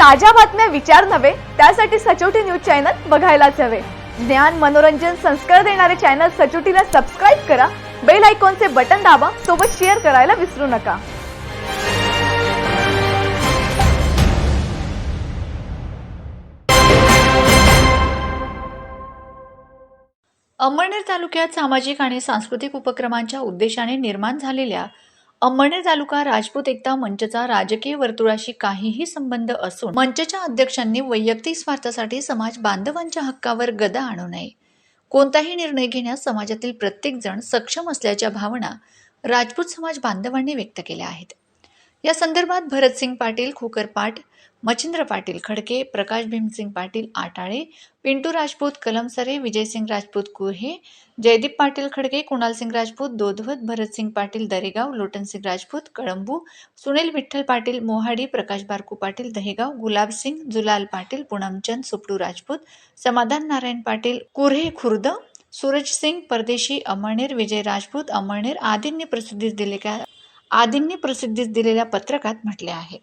ताज्या बातम्या विचार नव्हे त्यासाठी सचोटी न्यूज चॅनल बघायलाच हवे. ज्ञान मनोरंजन संस्कार देणारे चॅनल सचोटीला सबस्क्राईब करा बेल आयकॉनचे बटन दाबा सोबत शेअर करायला विसरू नका. अंमळनेर तालुक्यात सामाजिक आणि सांस्कृतिक उपक्रमांच्या उद्देशाने निर्माण झालेल्या अंमळनेर तालुका राजपूत एकता मंचचा राजकीय वर्तुळाशी काहीही संबंध असून मंचच्या अध्यक्षांनी वैयक्तिक स्वार्थासाठी समाज बांधवांच्या हक्कावर गदा आणू नये. कोणताही निर्णय घेण्यास समाजातील प्रत्येक जण सक्षम असल्याच्या भावना राजपूत समाज बांधवांनी व्यक्त केल्या आहेत. या संदर्भात भरतसिंग पाटील खोकरपाट मच्छिंद्र पाटील खडके प्रकाश भीमसिंग पाटील आटाळे पिंटू राजपूत कलमसरे विजयसिंग राजपूत कुर्हे जयदीप पाटील खडके कुणालसिंग राजपूत दोधवत भरतसिंग पाटील दरेगाव लोटनसिंग राजपूत कळंबू सुनील विठ्ठल पाटील मोहाडी प्रकाश बारकू पाटील दहेगाव गुलाबसिंग जुलाल पाटील पूनमचंद सुपडू राजपूत समाधान नारायण पाटील कुर्हे खुर्द सूरज सिंग परदेशी अमळनेर विजय राजपूत अमळनेर आदींनी प्रसिद्धीस दिलेल्या आदींनी प्रसिद्धीस दिलेल्या पत्रकात म्हटले आहे.